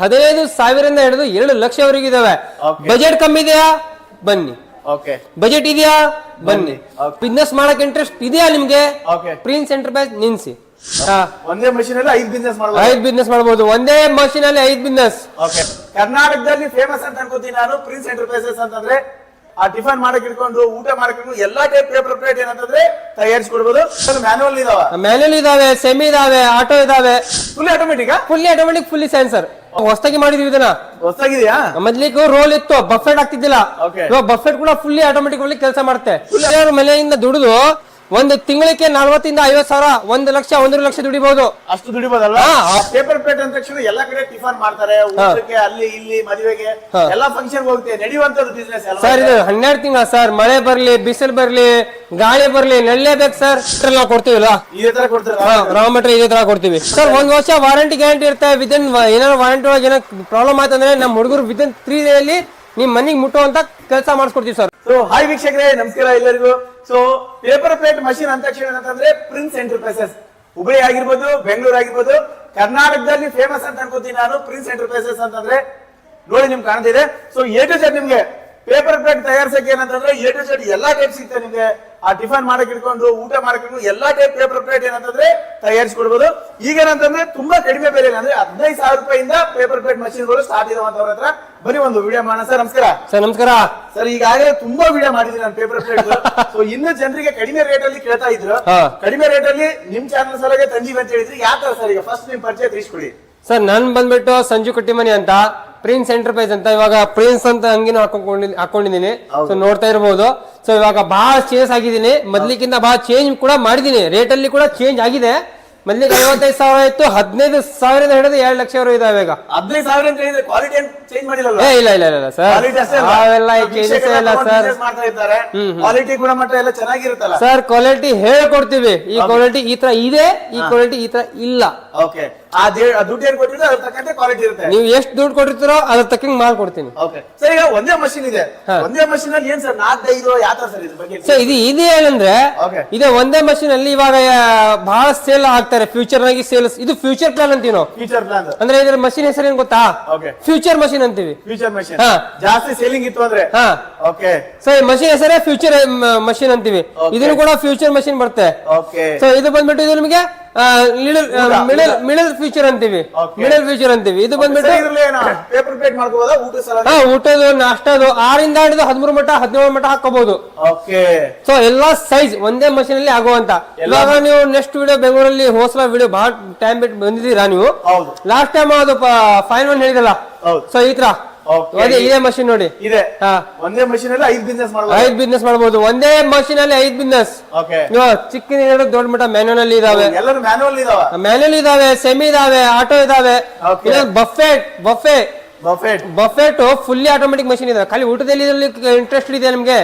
ಹದಿನೈದು ಸಾವಿರದಿಂದ ಹಿಡಿದು ಎರಡು ಲಕ್ಷವರೆಗೂ ಇದಾವೆ. ಬಜೆಟ್ ಕಮ್ಮಿ ಇದೆಯಾ? ಬನ್ನಿ. ಓಕೆ ಬಜೆಟ್ ಇದೆಯಾ? ಬನ್ನಿ. ಬಿಸ್ನೆಸ್ ಮಾಡಕ್ ಇಂಟ್ರೆಸ್ಟ್ ಇದೆಯಾ ನಿಮ್ಗೆ? ಓಕೆ ಪ್ರಿನ್ಸ್ ಎಂಟರ್ಪ್ರೈಸ್ ನಿನ್ಸಿ ಒಂದೇ ಮಷೀನ್ ಅಲ್ಲಿ ಐದು ಬಿಸ್ನೆಸ್ ಮಾಡ್ಬೋದು. ಐದ್ ಬಿಸ್ನೆಸ್ ಮಾಡಬಹುದು ಒಂದೇ ಮಷೀನ್ ಅಲ್ಲಿ ಐದ್ ಬಿಸ್ನೆಸ್ ಓಕೆ ಕರ್ನಾಟಕದಲ್ಲಿ ಫೇಮಸ್ ಅಂತ ಅನ್ಕೋತೀನಿ ನಾನು ಪ್ರಿನ್ಸ್ ಎಂಟರ್ಪ್ರೈಸಸ್ ಅಂತಂದ್ರೆ ಆ ಟಿಫನ್ ಮಾಡಕ್ ಇಟ್ಕೊಂಡು ಊಟ ಮಾಡಕ್ ಇಟ್ಕೊಂಡು ಎಲ್ಲಾ ಟೈಪ್ ಪೇಪರ್ ಪ್ಲೇಟ್ ಏನಂತಂದ್ರೆ ತಯಾರಿಸ್ಕೊಡ್ಬೋದು. ಮ್ಯಾನುವಲ್ ಇದಾವ. ಮ್ಯಾನುವಲ್ ಇದಾವೆ ಸೆಮಿ ಇದಾವೆ ಆಟೋ ಇದಾವೆ. Full automatic fully automatic fully sensor ಹೊಸದಾಗಿ ಮಾಡಿದೀವಿ ಇದನ್ನ. ಹೊಸದಾಗಿದೆಯಾ? ಮೊದ್ಲಿಗೆ ರೋಲ್ ಇತ್ತು ಬಫೆಟ್ ಆಗ್ತಿದ್ದಿಲ್ಲ. ಬಫೆಟ್ ಕೂಡ ಫುಲ್ಲಿ ಆಟೋಮೆಟಿಕ್ ಕೆಲಸ ಮಾಡುತ್ತೆ. ಮನೆಯಿಂದ ದುಡಿದು ಒಂದು ತಿಂಗಳಿಗೆ ನಲ್ವತ್ತಿಂದ ಐವತ್ ಸಾವಿರ ಒಂದು ಲಕ್ಷ ಒಂದೂವರೆ ಲಕ್ಷ ದುಡಿಬಹುದು ಅಷ್ಟು ದುಡಿಬಹುದಲ್ಲ. ಪೇಪರ್ ಪ್ಲೇಟ್ ಅಂದ ತಕ್ಷಣ ಎಲ್ಲಾ ಕಡೆ ಟಿಫನ್ ಮಾಡ್ತಾರೆ ಊಟಕ್ಕೆ ಅಲ್ಲಿ ಇಲ್ಲಿ ಮದುವೆಗೆ ಎಲ್ಲ ಫಂಕ್ಷನ್ ಹೋಗುತ್ತೆ. ನಡೆಯುವಂತದ್ದು ಬಿಸ್ನೆಸ್ ಸರ್ ಇದು ಹನ್ನೆರಡು ತಿಂಗಳ ಸರ್. ಮಳೆ ಬರ್ಲಿ ಬಿಸಿಲು ಬರ್ಲಿ ಗಾಳಿ ಬರ್ಲಿ ನೆಳ್ಳೇಬೇಕು ಸರ್. ನಾವು ಕೊಡ್ತೀವಲ್ಲ ಇದೇ ತರ ರಾ ಮೆಟೀರಿಯಲ್ ಇದೇ ತರ ಕೊಡ್ತೀವಿ. ಸರ್ ಒಂದ್ ವರ್ಷ ವಾರಂಟಿ ಗ್ಯಾರಂಟಿ ಇರುತ್ತೆ. ವಿದಿನ್ ಏನಾದ್ರು ವಾರಂಟಿ ಒಳಗೆ ಏನೋ ಪ್ರಾಬ್ಲಮ್ ಆಯ್ತಂದ್ರೆ ನಮ್ಮ ಹುಡುಗರು ವಿದಿನ್ ತ್ರೀ ಡೇ ಅಲ್ಲಿ ನಿಮ್ ಮನೆಗೆ ಮುಟ್ಟುವಂತ ಕೆಲಸ ಮಾಡಿಸ್ಕೊಡ್ತೀವಿ ಸರ್. ಸೊ ಹಾಯ್ ವೀಕ್ಷಕರೇ, ನಮಸ್ಕಾರ ಎಲ್ಲರಿಗೂ. ಸೊ ಪೇಪರ್ ಪ್ಲೇಟ್ ಮಷಿನ್ ಅಂತ ಅಂತಂದ್ರೆ ಪ್ರಿನ್ಸ್ ಎಂಟರ್ಪ್ರೈಸಸ್ ಹುಬ್ಳಿ ಆಗಿರ್ಬೋದು ಬೆಂಗಳೂರು ಆಗಿರ್ಬೋದು, ಕರ್ನಾಟಕದಲ್ಲಿ ಫೇಮಸ್ ಅಂತ ಅನ್ಕೋತೀನಿ ನಾನು ಪ್ರಿನ್ಸ್ ಎಂಟರ್ಪ್ರೈಸಸ್ ಅಂತಂದ್ರೆ ನೋಡಿ ನಿಮ್ಗೆ ಕಾಣ್ತಿದೆ. ಸೊ ಎ ಸರ್ ನಿಮ್ಗೆ ಪೇಪರ್ ಪ್ಲೇಟ್ ತಯಾರಿಸಕ್ಕೆ ಏನಂತಂದ್ರೆ ಎ ಟು ಜೆಡ್ ಎಲ್ಲಾ ಟೈಪ್ ಸಿಗ್ತದೆ ನಿಮಗೆ. ಆ ಟಿಫನ್ ಮಾಡಕ್ ಇಟ್ಕೊಂಡು ಊಟ ಮಾಡಕ್ ಇಟ್ಕೊಂಡು ಎಲ್ಲಾ ಟೈಪ್ ಪೇಪರ್ ಪ್ಲೇಟ್ ಏನಂತಂದ್ರೆ ತಯಾರಿಸ್ಕೊಡ್ಬೋದು. ಈಗ ಏನಂತಂದ್ರೆ ತುಂಬಾ ಕಡಿಮೆ ಬೆಲೆ ಅಂದ್ರೆ ಹದಿನೈದು ಸಾವಿರ ರೂಪಾಯಿಂದ ಪೇಪರ್ ಪ್ಲೇಟ್ ಮಷೀನ್ಗಳು ಸ್ಟಾರ್ಟ್ ಇದಾವಂತವ್ರ ಹತ್ರ. ಬರೀ ಒಂದು ವಿಡಿಯೋ ಮಾಡೋಣ. ಸರ್ ನಮಸ್ಕಾರ. ಸರ್ ನಮಸ್ಕಾರ. ಸರ್ ಈಗಾಗಲೇ ತುಂಬಾ ವಿಡಿಯೋ ಮಾಡಿದೀನಿ ನಾನು ಪೇಪರ್ ಪ್ಲೇಟ್ ಸೊ ಇನ್ನು ಜನರಿಗೆ ಕಡಿಮೆ ರೇಟ್ ಅಲ್ಲಿ ಕೇಳ್ತಾ ಇದ್ರು. ಕಡಿಮೆ ರೇಟ್ ಅಲ್ಲಿ ನಿಮ್ ಚಾನಲ್ ಸಲಗೆ ತಂದೀವಿ ಅಂತ ಹೇಳಿದ್ರಿ ಯಾವ ತರ ಸರ್ ಈಗ? ಫಸ್ಟ್ ನಿಮ್ ಪರಿಚಯ ತಿಳಿಸ್ಕೊಡಿ. ಸರ್ ನನ್ ಬಂದ್ಬಿಟ್ಟು ಸಂಜು ಕಟ್ಟಿಮನಿ ಅಂತ. ಪ್ರಿನ್ಸ್ ಎಂಟರ್ಪ್ರೈಸ್ ಅಂತ ಇವಾಗ ಪ್ರಿನ್ಸ್ ಅಂತ ಹಂಗಿನ ಹಾಕೊಂಡ್ ಹಾಕೊಂಡಿದ್ದೀನಿ. ಸೊ ನೋಡ್ತಾ ಇರಬಹುದು ಸೊ ಇವಾಗ ಬಹಳ ಚೇಂಜ್ ಆಗಿದ್ದೀನಿ. ಮೊದ್ಲಿಕ್ಕಿಂತ ಬಹಳ ಚೇಂಜ್ ಕೂಡ ಮಾಡಿದೀನಿ ರೇಟ್ ಅಲ್ಲಿ ಕೂಡ ಚೇಂಜ್ ಆಗಿದೆ. ಮೊದ್ಲಿಗೆ ಐವತ್ತೈದು ಸಾವಿರ ಇತ್ತು ಹದಿನೈದು ಸಾವಿರದಿಂದ ಹಿಡಿದು ಎರಡು ಲಕ್ಷ ಇದಾವೆ ಈಗ. ಹದಿನೈದು ಸಾವಿರ ಅಂತ ಹೇಳಿದ್ರೆ ಕ್ವಾಲಿಟಿ ಚೇಂಜ್ ಮಾಡಿಲ್ಲ ಏ ಇಲ್ಲ ಇಲ್ಲ ಇಲ್ಲ ಸರ್ ಅವೆಲ್ಲ ಚೇಂಜಸ್ ಇಲ್ಲ ಸರ್ ಮಾಡ್ತಾ ಇದ್ದಾರೆ. ಕ್ವಾಲಿಟಿ ಗುಣಮಟ್ಟ ಎಲ್ಲ ಚೆನ್ನಾಗಿರುತ್ತಲ್ಲ? ಸರ್ ಕ್ವಾಲಿಟಿ ಹೇಳ್ಕೊಡ್ತೀವಿ. ಈ ಕ್ವಾಲಿಟಿ ಈ ತರ ಇದೆ ಈ ಕ್ವಾಲಿಟಿ ಈ ತರ ಇಲ್ಲ. ಓಕೆ ಆ ದುಡ್ಡು ಏನ್ ಕೊಟ್ಟಿದ್ರೆ ಅದ್ರ ತಕ್ಕಂತೆ ಕ್ವಾಲಿಟಿ ಇರುತ್ತೆ. ನೀವು ಎಷ್ಟು ದುಡ್ಡು ಕೊಟ್ಟಿರ್ತೀರೋ ಅದ್ರ ತಕ್ಕಂಗೆ ಮಾಡ್ಕೊಡ್ತೀನಿ ಓಕೆ ಸರ್ ಈಗ ಒಂದೇ ಮಷಿನ್ ಇದೆ. ಒಂದೇ ಮಷಿನ್ ಅಲ್ಲಿ ಏನ್ ಸರ್ ನಾಲ್ಕೈದು ಯಾವ ತರ ಸರ್ ಇದು? ಬಗ್ಗೆ ಸೊ ಇದು ಇದೆ ಏನಂದ್ರೆ. ಇದೆ ಒಂದೇ ಮಷಿನ್ ಅಲ್ಲಿ ಇವಾಗ ಬಹಳ ಸೇಲ್ ಆಗ್ತಾರೆ ಫ್ಯೂಚರ್ ನಾಗಿ ಸೇಲ್ಸ್ ಇದು ಫ್ಯೂಚರ್ ಪ್ಲಾನ್ ಅಂತೀವಿ ನಾವು. ಫ್ಯೂಚರ್ ಪ್ಲಾನ್ ಅಂದ್ರೆ ಇದ್ರ ಮಷಿನ್ ಹೆಸರು ಏನ್ ಗೊತ್ತಾ? ಓಕೆ ಫ್ಯೂಚರ್ ಮಷಿನ್ ಅಂತೀವಿ. ಫ್ಯೂಚರ್ ಮಷಿನ್ ಹಾ. ಜಾಸ್ತಿ ಸೇಲಿಂಗ್ ಇತ್ತು ಅಂದ್ರೆ? ಹಾ. ಓಕೆ ಸೊ ಈ ಮಷೀನ್ ಹೆಸರೇ ಫ್ಯೂಚರ್ ಮಷಿನ್ ಅಂತೀವಿ. ಇದನ್ನು ಕೂಡ ಫ್ಯೂಚರ್ ಮಷಿನ್ ಬರುತ್ತೆ. ಓಕೆ ಸೊ ಇದು ಬಂದ್ಬಿಟ್ಟು ಇದು ನಿಮಗೆ ಮಿಡಲ್ ಮಿಡಲ್ ಮಿಡಲ್ ಫ್ಯೂಚರ್ ಅಂತೀವಿ. ಮಿಡಲ್ ಫ್ಯೂಚರ್ ಅಂತೀವಿ. ಇದು ಬಂದ್ಬಿಟ್ಟು ಪೇಪರ್ ಪ್ಲೇಟ್ ಊಟ ಹಾ ಊಟದು ನಾಷ್ಟದು ಆರಿಂದ ಹಿಡಿದು ಹದಿಮೂರು ಮಟ್ಟ ಹದಿನೇಳು ಮಟ್ಟ ಹಾಕೋಬಹುದು ಓಕೆ ಸೊ ಎಲ್ಲಾ ಸೈಜ್ ಒಂದೇ ಮಷೀನ್ ಅಲ್ಲಿ ಆಗುವಂತ. ಇವಾಗ ನೀವು ನೆಕ್ಸ್ಟ್ ವಿಡಿಯೋ ಬೆಂಗಳೂರಲ್ಲಿ ಹೋಸಲ ವಿಡಿಯೋ ಬಹಳ ಟೈಮ್ ಬಿಟ್ಟು ಬಂದಿದ್ದೀರಾ ನೀವು? ಲಾಸ್ಟ್ ಟೈಮ್ ಅದು ಫೈನ್ ಒನ್ ಹೇಳಿದಲ್ಲ ಸೊ ಈ ತರ. ಅದೇ ಇದೇ ಮಷಿನ್ ನೋಡಿ. ಇದೆ. ಹಾ. ಒಂದೇ ಮಷಿನ್ ಅಲ್ಲಿ ಐದು ಬಿಸ್ನೆಸ್ ಮಾಡಬಹುದು ಐದ್ ಬಿಸ್ನೆಸ್ ಮಾಡಬಹುದು ಒಂದೇ ಮಷಿನ್ ಅಲ್ಲಿ ಐದ್ ಬಿಸ್ನೆಸ್ ಹಿಡಿದು ದೊಡ್ಡ ಮಟ್ಟ ಮ್ಯಾನ್ಯಲ್ ಅಲ್ಲಿ ಇದಾವೆ. ಎಲ್ಲರೂ ಮ್ಯಾನುವಲ್ ಇದಾವ. ಮ್ಯಾನ್ಯಲ್ ಇದಾವೆ ಸೆಮಿ ಇದಾವೆ ಆಟೋ ಇದಾವೆ. Buffet buffet buffet buffet fully automatic machine ಇದೆ ಖಾಲಿ ಊಟದಲ್ಲಿ ಇಂಟ್ರೆಸ್ಟ್ ಇದೆ ನಿಮ್ಗೆ.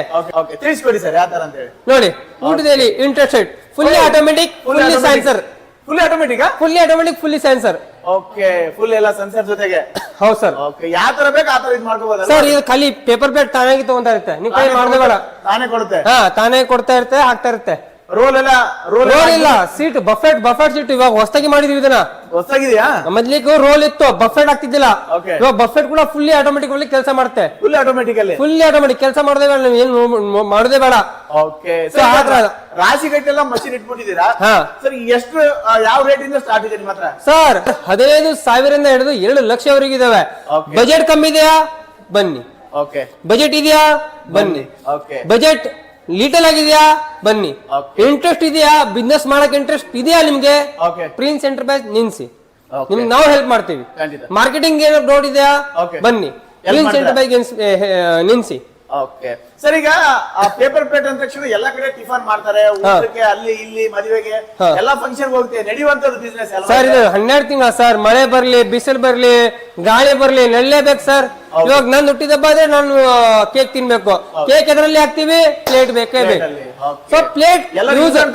ತಿಳಿಸ್ಕೊಡಿ ಸರ್ ಯಾವ ತರ ಅಂತ ಹೇಳಿ ನೋಡಿ ಊಟದಲ್ಲಿ interested fully. Automatic fully sensor fully automatic fully automatic fully sensor okay full ಎಲ್ಲ ಸನ್ಸೆಟ್ ಜೊತೆಗೆ. ಹೌದು ಸರ್. ಓಕೆ ಯಾವ ತರ ಬೇಕು ಆ ತರ ಇದು ಮಾಡ್ಕೋಬಹುದು ಸರ್ ಇದು ಖಾಲಿ ಪೇಪರ್ ಪ್ಲೇಟ್ ತಾನಾಗಿ ತಗೊಂತಾ ಇರುತ್ತೆ ನೀವು ಕೈ ಮಾಡದೆ ತಾನೇ ಕೊಡುತ್ತೆ. ಹಾ ತಾನೇ ಕೊಡ್ತಾ ಇರುತ್ತೆ ಹಾಕ್ತಾ ಇರುತ್ತೆ. ರೋಲ್ ಎಲ್ಲ ರೋಲ್ ರೋಲ್ ಇಲ್ಲ. ಸೀಟ್ ಬಫೆಟ್ ಬಫೆಟ್ ಸೀಟ್ ಇವಾಗ ಹೊಸದಾಗಿ ಮಾಡಿದೀವಿ ಇದನ್ನ. ಹೊಸದಾಗಿದೆಯಾ? ಮೊದ್ಲಿಗೆ ರೋಲ್ ಇತ್ತು. ಬಫೆಟ್ ಆಗ್ತಿದ್ದಿಲ್ಲ. Okay. ಇವಾಗ ಬಫೆಟ್ ಕೂಡ ಫುಲ್ಲಿ ಆಟೋಮೆಟಿಕ್ ಕೆಲಸ ಮಾಡುತ್ತೆ. ಫುಲ್ ಆಟೋಮೆಟಿಕ್ ಅಲ್ಲಿ? ಫುಲ್ಲಿ ಆಟೋಮೆಟಿಕ್ ಕೆಲಸ ಮಾಡದೆ ಬೇಡ ನೀವು ಏನು ಮಾಡೋದೇ ಬೇಡ. ಓಕೆ So, ಆ ತರ. ರಾಶಿ ಗಟ್ಟೆಲ್ಲ ಮಷಿನ್ ಇಟ್ಬಿಟ್ಟಿದ್ದೀರಾ? ಹಾ. ಸರ್ ಎಷ್ಟು ಆ, ಯಾವ ರೇಟ್ ಇಂದ ಸ್ಟಾರ್ಟ್ ಇದೆ ನಿಮ್ಮ ಹತ್ರ? ಸರ್ ಹದಿನೈದು ಸಾವಿರದಿಂದ ಹಿಡಿದು ಎರಡು ಲಕ್ಷವರೆಗೂ ಇದಾವೆ. Okay. ಬಜೆಟ್ ಕಮ್ಮಿ ಇದೆಯಾ? ಬನ್ನಿ. ಓಕೆ ಬಜೆಟ್ ಇದೆಯಾ? ಬನ್ನಿ. ಓಕೆ ಬಜೆಟ್ ಲೀಟಲ್ ಆಗಿದೆಯಾ? ಬನ್ನಿ. ಇಂಟ್ರೆಸ್ಟ್ ಇದೆಯಾ? ಬಿಸ್ನೆಸ್ ಮಾಡಕ್ ಇಂಟ್ರೆಸ್ಟ್ ಇದೆಯಾ ನಿಮ್ಗೆ? ಪ್ರಿನ್ಸ್ ಎಂಟರ್ಪ್ರೈಸ್ ನಿನ್ಸಿ. ನಿಮ್ಗೆ ನಾವು ಹೆಲ್ಪ್ ಮಾಡ್ತೀವಿ. ಮಾರ್ಕೆಟಿಂಗ್ ಏನೋ ಡೌಟ್ ಇದೆಯಾ ಬನ್ನಿ. ಪ್ರಿನ್ಸ್? ಎಂಟರ್ಪ್ರೈಸ್ ನಿನ್ಸಿ ಓಕೆ ಸರ್ ಈಗ ಆ ಪೇಪರ್ ಪ್ಲೇಟ್ ಅಂದ ತಕ್ಷಣ ಎಲ್ಲಾ ಕಡೆ ಟಿಫನ್ ಮಾಡ್ತಾರೆ ಊಟಕ್ಕೆ ಅಲ್ಲಿ ಇಲ್ಲಿ ಮದುವೆಗೆ. ಎಲ್ಲಾ ಫಂಕ್ಷನ್ ಹೋಗುತ್ತೆ ನಡೆಯುವಂತದ್ದು ಬಿಸ್ನೆಸ್ ಸರ್ ಇದು ಹನ್ನೆರಡು ತಿಂಗಳ ಸರ್? ಮಳೆ ಬರ್ಲಿ ಬಿಸಿಲು ಬರ್ಲಿ ಗಾಳಿ ಬರ್ಲಿ ನೆಳ್ಳೇಬೇಕು ಸರ್. ಇವಾಗ ನಾನು ಹುಟ್ಟಿದಬ್ಬ ಆದ್ರೆ ನಾನು ಕೇಕ್ ತಿನ್ಬೇಕು. ಕೇಕ್ ಎದರಲ್ಲಿ ಹಾಕ್ತಿವಿ ಪ್ಲೇಟ್ ಬೇಕೇ ಬೇಕು. So plate use sir.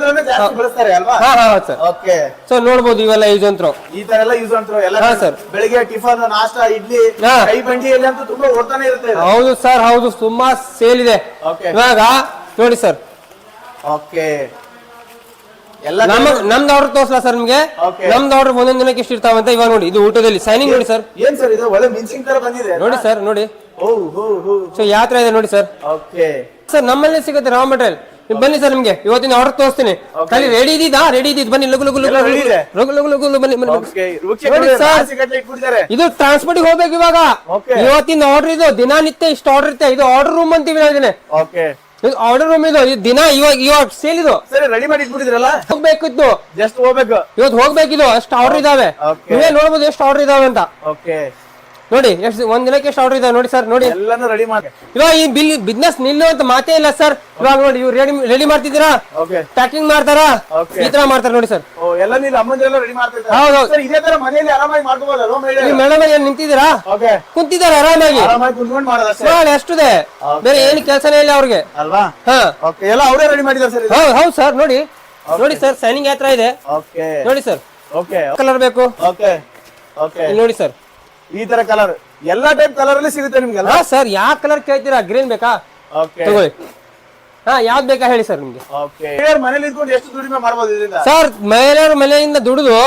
So ನೋಡ್ಬೋದು ಇವೆಲ್ಲ ಯೂಸ್ ಅಂತರು ಈ ತರ ಎಲ್ಲ ಯೂಸ್ ಅಂತ ಎಲ್ಲ ಹಾ, sir. ಬೆಳಿಗ್ಗೆ ಟಿಫನ್ ನಾಷ್ಟ ಇಡ್ಲಿ ಕೈ ಬಂಡಿ ಎಲ್ಲ ಅಂತೂ ತುಂಬಾ ಓಡ್ತಾನೆ ಇರುತ್ತೆ. ಹೌದು ಸರ್ ಹೌದು. ತುಂಬಾ ಸೇಲ್ ಇದೆ. ಇವಾಗ ನೋಡಿ ಸರ್ ಓಕೆ ಎಲ್ಲ ನಮ್ಮ ನಮ್ದು ಆರ್ಡರ್ ತೋರ್ಸಲ್ಲ ಸರ್ ನಿಮ್ಗೆ. ನಮ್ದು ಆರ್ಡರ್ ಒಂದೊಂದ್ ದಿನಕ್ಕೆ ಎಷ್ಟು ಇರ್ತಾವಂತ ಇವಾಗ ನೋಡಿ ಇದು ಊಟದಲ್ಲಿ ಸೈನಿಂಗ್ ನೋಡಿ ಸರ್ ಏನ್ ಸರ್ ಇದು? ಒಳ್ಳೆ ಮಿನ್ಸಿಂಗ್ ತರ ಬಂದಿದೆ. ನೋಡಿ ಸರ್ ನೋಡಿ. ಓ ಹೋ ಹೋ ಸೊ ಯಾವ ತರ ಇದೆ ನೋಡಿ ಸರ್ ಓಕೆ ಸರ್ ನಮ್ಮಲ್ಲಿ ಸಿಗುತ್ತೆ ರಾ ಮೆಟೀರಿಯಲ್ ಬನ್ನಿ ಸರ್ ನಿಮ್ಗೆ. ಇವತ್ತಿನ ಆರ್ಡರ್ ತೋರಿಸ್ತೀನಿ. ಖಾಲಿ ರೆಡಿ ಇದೀದಾ ರೆಡಿ ಇದ್ದಿದ್ದು ಬನ್ನಿ ಲಗು ಲಗು ಲಗು? ಲಗು ಲಗು ಲಗು ಲಗು ಬನ್ನಿ ನೋಡಿ ಸರ್ ಇದು ಟ್ರಾನ್ಸ್ಪೋರ್ಟ್ ಹೋಗ್ಬೇಕು ಇವಾಗ. ಇವತ್ತಿನ ಆರ್ಡರ್ ಇದು. ದಿನನಿತ್ಯ ಇಷ್ಟು ಆರ್ಡರ್ ಇರುತ್ತೆ ಇದು ಆರ್ಡರ್ ರೂಮ್ ಅಂತೀವಿ ನಾವು ಇದನ್ನೇ. ಓಕೆ ಇದು ಆರ್ಡರ್ ರೂಮ್ ಇದು. ದಿನ ಇವಾಗ ಇವಾಗ ಸೇಲ್ ಇದು. ಸರಿ ರೆಡಿ ಮಾಡಿ ಇಟ್ಬಿಟ್ಟಿದ್ರಲ್ಲ? ಹೋಗ್ಬೇಕಿತ್ತು ಜಸ್ಟ್ ಹೋಗ್ಬೇಕು. ಇವತ್ತು ಹೋಗ್ಬೇಕಿದು ಅಷ್ಟು ಆರ್ಡರ್ ಇದಾವೆ. ನೋಡಬಹುದು ನೀವೇ ನೋಡ್ಬೋದು ಎಷ್ಟು ಆರ್ಡರ್ ಇದಾವೆ ಅಂತ. ಓಕೆ ನೋಡಿ ಎಷ್ಟು ಒಂದ್ ದಿನಕ್ಕೆ ಎಷ್ಟು ಆರ್ಡರ್ ಇದೆ ನೋಡಿ ಸರ್ ನೋಡಿ. ಎಲ್ಲಾನು ರೆಡಿ ಮಾಡಿ. ಇವಾಗ ಈ ಬಿಲ್ ಬಿಸ್ನೆಸ್ ನಿಲ್ಲುವಂತ ಮಾತೇ ಇಲ್ಲ ಸರ್ ಇವಾಗ ನೋಡಿ ಇವ್ರು ರೆಡಿ ರೆಡಿ ಮಾಡ್ತಿದ್ದೀರಾ? ಪ್ಯಾಕಿಂಗ್ ಮಾಡ್ತಾರಾ. ಈ ತರ ಮಾಡ್ತಾರೆ ನೋಡಿ ಸರ್ ಓ ಎಲ್ಲ ನೀವು ಅಮ್ಮಂದ್ರೆಲ್ಲ ರೆಡಿ ಮಾಡ್ತಾ ಹೌದು. ಸರ್ ಇದೇ ತರ ಮನೆಯಲ್ಲಿ ಆರಾಮಾಗಿ ಮಾಡ್ಕೋಬೋದಲ್ವ ನೀವು ಮೇಡಮ್ ಏನ್ ನಿಂತಿದ್ದೀರಾ? ಓಕೆ ಕುಂತಿದ್ದಾರೆ ಆರಾಮಾಗಿ. ಆರಾಮಾಗಿ ಕುಂತ್ಕೊಂಡು ಎಷ್ಟು ಇದೆ ಬೇರೆ ಏನು ಕೆಲಸನೇ ಇಲ್ಲ ಅವ್ರಿಗೆ. ಅಲ್ವಾ? ಹಾ. ಓಕೆ ಎಲ್ಲ ಅವರೇ ರೆಡಿ ಮಾಡಿದ್ದಾರೆ ಸರ್ ಹೌದು ಹೌದು ಸರ್ ನೋಡಿ. ನೋಡಿ ಸರ್ ಸೈನಿಂಗ್ ಯಾತ್ರ ಇದೆ. ಓಕೆ ನೋಡಿ ಸರ್ ಓಕೆ ಕಲರ್ ಬೇಕು. ಓಕೆ ಓಕೆ ನೋಡಿ ಸರ್ ಈ ತರ ಕಲರ್ ಎಲ್ಲಾ ಟೈಪ್ ಕಲರ್ ಅಲ್ಲಿ ಸಿಗುತ್ತೆ ನಿಮ್ಗೆಲ್ಲ ಹಾ ಸರ್ ಯಾವ ಕಲರ್ ಕೇಳ್ತೀರಾ? ಗ್ರೀನ್ ಬೇಕಾ? ಓಕೆ ತಗೊಳ್ಳಿ. ಹಾ ಯಾವ್ದು ಬೇಕಾ ಹೇಳಿ ಸರ್ ನಿಮ್ಗೆ. ಓಕೆ ಮನೇಲಿ ಇದ್ಕೊಂಡು ಎಷ್ಟು ದುಡಿಮೆ ಮಾಡ್ಬೋದು ಇದರಿಂದ? ಸರ್ ಮಹಿಳೆಯರ ಮನೆಯಿಂದ ದುಡಿದು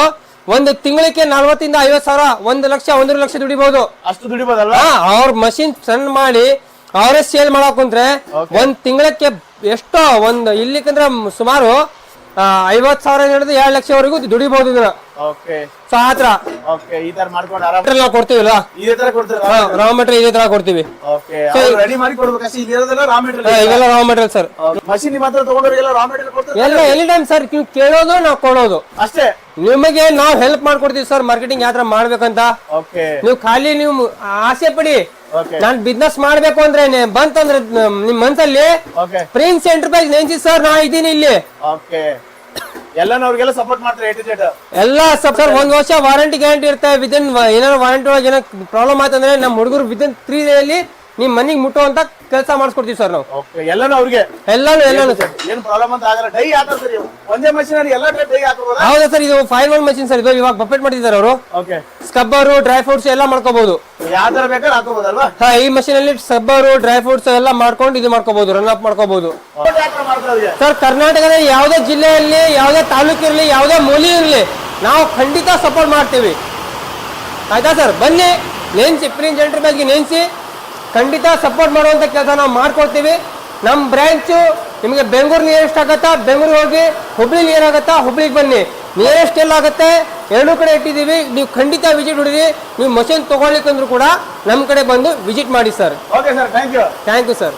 ಒಂದು ತಿಂಗಳಿಗೆ ನಲ್ವತ್ತಿಂದ ಐವತ್ ಸಾವಿರ ಒಂದು ಲಕ್ಷ ಒಂದೂವರೆ ಲಕ್ಷ ದುಡಿಬಹುದು ಅಷ್ಟು ದುಡಿಬೋದಲ್ಲ ಅವ್ರ ಮಷಿನ್ ಸಣ್ಣ ಮಾಡಿ ಅವರೇ ಸೇಲ್ ಮಾಡಕ್ ಕುಂತ್ರೆ. ಒಂದ್ ತಿಂಗಳಕ್ಕೆ ಎಷ್ಟೋ ಒಂದು ಇಲ್ಲಿಕಂದ್ರೆ ಸುಮಾರು ಐವತ್ ಸಾವಿರ ಹಿಡಿದು ಎರಡ್ ಲಕ್ಷವರೆಗೂ ದುಡಿಬಹುದು ಸೊ ಆತರ ನಾವು ಕೊಡ್ತೀವಿಲ್ಲ? ರಾ ಮೆಟೀರಿಯಲ್ ಇದೇ ತರ ಕೊಡ್ತೀವಿ. ರಾ ಇವೆಲ್ಲ ಮೆಟೀರಿಯಲ್ ಸರ್ ಎಲ್ಲ ಎನಿ ಟೈಮ್ ಸರ್ ನೀವು ಕೇಳೋದು ನಾವು ಕೊಡೋದು. ಅಷ್ಟೇ? ನಿಮಗೆ ನಾವು ಹೆಲ್ಪ್ ಮಾಡ್ಕೊಡ್ತೀವಿ ಸರ್ ಮಾರ್ಕೆಟಿಂಗ್ ಯಾವ ತರ ಮಾಡ್ಬೇಕಂತ ನೀವು ಖಾಲಿ ನೀವು ಆಸೆ ಪಡಿ. ನಾನ್ ಬಿಸ್ನೆಸ್ ಮಾಡ್ಬೇಕು ಅಂದ್ರೆ ಬಂತಂದ್ರೆ ನಮ್- ಮನ್ಸಲ್ಲಿ ಪ್ರಿನ್ಸ್ ಎಂಟರ್ಪ್ರೈಸ್ ನೆನ್ಸಿ ಸರ್ ನಾ ಇದ್ದೀನಿ ಇಲ್ಲಿ. ಸಪೋರ್ಟ್ ಮಾಡ್ತಾರೆ ಎ ಟು ಜೆಡ್ ಎಲ್ಲ ಸರ್ ಒಂದ್ ವರ್ಷ ವಾರಂಟಿ ಗ್ಯಾರಂಟಿ ಇರುತ್ತೆ. ವಿದಿನ್ ಏನಾದ್ರು ವಾರಂಟಿ ಒಳಗೆ ಏನೋ ಪ್ರಾಬ್ಲಮ್ ಆಯ್ತಂದ್ರೆ ನಮ್ಮ ಹುಡುಗರು ವಿದಿನ್ ತ್ರೀ ಡೇಲಿ ನಿಮ್ ಮನಿಗ್ ಅಂತ ಕೆಲಸ ಮಾಡಿಸ್ಕೊಡ್ತೀವಿ ಸರ್ ನಾವು. ಓಕೆ ಎಲ್ಲಾನು ಅವ್ರಿಗೆ. ಎಲ್ಲಾನು ಎಲ್ಲಾನು ಸರ್. ಏನ್ ಪ್ರಾಬ್ಲಮ್ ಅಂತ ಆಗಲ್ಲ. ಡೈ ಹಾಕೋ ಸರ್ ಇವು. ಒಂದೇ ಮಷಿನ್ ಎಲ್ಲ ಡೈ ಹಾಕೋಬೋದಾ? ಹೌದಾ ಸರ್ ಇದು ಫೈನ್ ಒನ್ ಮಷಿನ್ ಸರ್ ಇದು. ಇವಾಗ ಬಫೆಟ್ ಮಾಡಿದ್ದಾರೆ ಅವರು. ಓಕೆ ಸ್ಕಬ್ಬರು ಡ್ರೈ ಫ್ರೂಟ್ಸ್ ಎಲ್ಲ ಮಾಡ್ಕೋಬಹುದು ಯಾವ ತರ ಬೇಕಾದ್ರೆ ಹಾಕೋಬೋದಲ್ವಾ? ಹಾ ಈ ಮಷೀನ್ ಅಲ್ಲಿ ಸ್ಕಬ್ಬರ್ ಡ್ರೈ ಫ್ರೂಟ್ಸ್ ಎಲ್ಲ ಮಾಡ್ಕೊಂಡು ಇದು ಮಾಡ್ಕೋಬಹುದು ರನ್ ಅಪ್ ಮಾಡ್ಕೋಬಹುದು ಯಾವ ತರ ಮಾಡ್ತಾರೆ ಅವ್ರಿಗೆ? ಸರ್ ಕರ್ನಾಟಕದ ಯಾವುದೇ ಜಿಲ್ಲೆಯಲ್ಲಿ ಯಾವುದೇ ತಾಲೂಕು ಇರಲಿ ಯಾವುದೇ ಮೂಲಿ ಇರಲಿ ನಾವು ಖಂಡಿತ ಸಪೋರ್ಟ್ ಮಾಡ್ತೀವಿ. ಆಯ್ತಾ ಸರ್? ಬನ್ನಿ ನೆನ್ಸಿ ಪ್ರಿನ್ ಜನರ ಬಗ್ಗೆ ನೆನ್ಸಿ ಖಂಡಿತ ಸಪೋರ್ಟ್ ಮಾಡುವಂಥ ಕೆಲಸ ನಾವು ಮಾಡ್ಕೊಡ್ತೀವಿ ನಮ್ಮ ಬ್ರ್ಯಾಂಚು ನಿಮಗೆ ಬೆಂಗಳೂರು ನಿಯರೆಸ್ಟ್ ಆಗತ್ತಾ? ಬೆಂಗಳೂರಿಗೆ ಹೋಗಿ ಹುಬ್ಳಿ ನಿಯರ್ ಆಗತ್ತಾ? ಹುಬ್ಳಿಗೆ ಬನ್ನಿ. ನಿಯರೆಸ್ಟ್ ಎಲ್ಲಾಗತ್ತೆ ಎರಡೂ ಕಡೆ ಇಟ್ಟಿದ್ದೀವಿ. ನೀವು ಖಂಡಿತ ವಿಸಿಟ್ ಹೊಡಿರಿ ನೀವು ಮಷೀನ್ ತೊಗೊಳ್ಲಿಕ್ಕಂದ್ರೂ ಕೂಡ ನಮ್ಮ ಕಡೆ ಬಂದು ವಿಸಿಟ್ ಮಾಡಿ sir. Okay sir thank you thank you sir